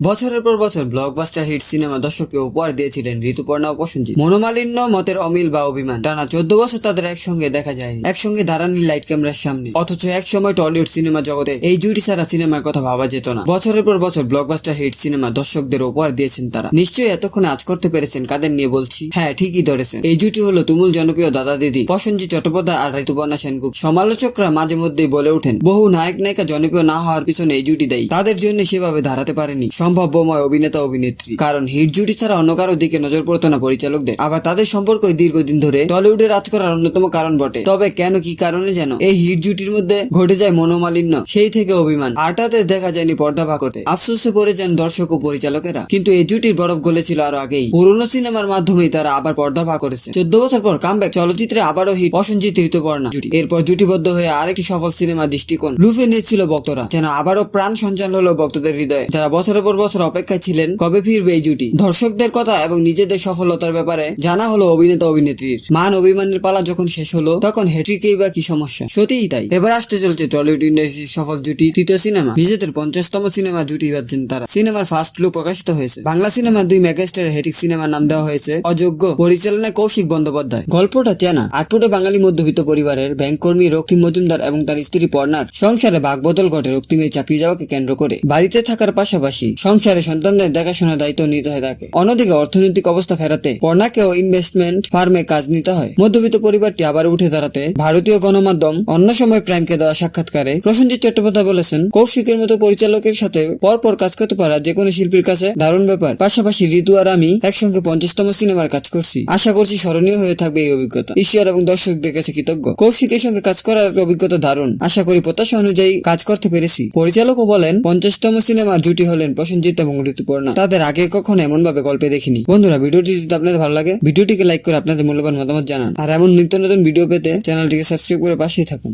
বছরের পর বছর ব্লকবাস্টার হিট সিনেমা দর্শককে উপহার দিয়েছিলেন ঋতুপর্ণা ও প্রসেনজিৎ। মনোমালিন্য, মতের অমিল বা অভিমান, টানা চোদ্দ বছর তাদের একসঙ্গে দেখা যায় একসঙ্গে দাঁড়ানি লাইট ক্যামেরার সামনে। অথচ একসময় টলিউড সিনেমা জগতে এই জুটি ছাড়া সিনেমার কথা ভাবা যেত না। বছরের পর বছর ব্লকবাস্টার হিট সিনেমা দর্শকদের উপহার দিয়েছেন তারা। নিশ্চয়ই এতক্ষণে আজ করতে পেরেছেন কাদের নিয়ে বলছি? হ্যাঁ ঠিকই ধরেছেন। এই জুটি হলো তুমুল জনপ্রিয় দাদা দিদি, প্রসেনজিৎ চট্টোপাধ্যায় আর ঋতুপর্ণা সেনগুপ্ত। সমালোচকরা মাঝে মধ্যেই বলে ওঠেন, বহু নায়ক নায়িকা জনপ্রিয় না হওয়ার পিছনে এই জুটি দেয়। তাদের জন্য সেভাবে দাঁড়াতে পারেনি। সম্ভাব্যময় অভিনেতা অভিনেত্রী। কারণ হিট জুটি ছাড়া অন্য কারও দিকে নজর পড়তো না পরিচালকদের। আবার তাদের সম্পর্কই দীর্ঘদিন ধরে টলিউডে রাজ করার অন্যতম কারণ বটে। তবে কেন কি কারণে যেন এই হিট জুটির মধ্যে ঘটে যায় মনোমালিন্য, সেই থেকে অভিমান। তাদের দেখা যায়নি পর্দা ভাগতে আফসোসে পড়ে যান দর্শক ও পরিচালকেরা। কিন্তু এই জুটির বরফ গলেছিল আরও আগেই। পুরনো সিনেমার মাধ্যমেই তারা আবার পর্দা ভাগ করেছে। চোদ্দ বছর পর কামব্যাক চলচ্চিত্রে আবারও হিট প্রসেনজিৎ ঋতুপর্ণা জুটি। এরপর জুটিবদ্ধ হয়ে আরেকটি সফল সিনেমা দৃষ্টিকোণ লুফে নিয়েছিল ভক্তরা যেন আবারও প্রাণ সঞ্চাল হলো ভক্তদের হৃদয়ে। যারা বছরের পর বছর অপেক্ষায় ছিলেন কবে ফিরবে এই জুটি? দর্শকদের কথা এবং নিজেদের সফলতার ব্যাপারে জানা হলো অভিনেতা অভিনেত্রীর। মান অভিমানের পালা যখন শেষ হলো, তখন হ্যাট্রিকেই বা কি সমস্যা? সত্যিই তাই। এবার আসতে চলছে টলিউড ইন্ডাস্ট্রির সফল জুটি, তৃতীয় সিনেমা। নিজেদের পঞ্চাশতম সিনেমা জুটি ভাবছেন তারা। সিনেমার ফার্স্ট লুক প্রকাশিত হয়েছে। বাংলা সিনেমার দুই মেগাস্টার হেটিক সিনেমার নাম দেওয়া হয়েছে অযোগ্য পরিচালনায় কৌশিক বন্দ্যোপাধ্যায়। গল্পটা চেনা। আটপুটে বাঙালি মধ্যবিত্ত পরিবারের ব্যাংক কর্মী রক্তিম মজুমদার এবং তার স্ত্রী পর্ণার সংসারে ভাগবদল ঘটে। রক্তিমের চাকরি যাওয়াকে কেন্দ্র করে। বাড়িতে থাকার পাশাপাশি সংসারে সন্তানদের দেখাশোনার দায়িত্ব নিতে হয় তাকে। অন্যদিকে অর্থনৈতিক অবস্থা ফেরাতে পর্ণাকেও ইনভেস্টমেন্ট ফার্মে কাজ নিতে হয়। মধ্যবিত্ত পরিবারটি আবার উঠে দাঁড়াতে ভারতীয় গণমাধ্যম অন্য সময় প্রাইমকে দেওয়া সাক্ষাৎকারে প্রসেনজিৎ চট্টোপাধ্যায় বলেছেন, কৌশিকের মতো পরিচালকের সাথে পরপর কাজ করতে পারা যে কোনো শিল্পীর কাছে দারুণ ব্যাপার। পাশাপাশি ঋতু আর আমি একসঙ্গে পঞ্চাশতম সিনেমার কাজ করছি। আশা করছি স্মরণীয় হয়ে থাকবে এই অভিজ্ঞতা। ঈশ্বর এবং দর্শকদের কাছে কৃতজ্ঞ। কৌশিকের সঙ্গে কাজ করার অভিজ্ঞতা দারুণ। আশা করি প্রত্যাশা অনুযায়ী কাজ করতে পেরেছি। পরিচালকও বলেন, পঞ্চাশতম সিনেমার জুটি হলেন প্রসেনজিৎ এবং ঋতুপর্ণা তাদের আগে কখনো এমন ভাবে গল্পে দেখিনি। বন্ধুরা, ভিডিওটি যদি আপনাদের ভালো লাগে, ভিডিওটিকে লাইক করে আপনাদের মূল্যবান মতামত জানান। আর এমন নিত্য নতুন ভিডিও পেতে চ্যানেলটিকে সাবস্ক্রাইব করে পাশেই থাকুন।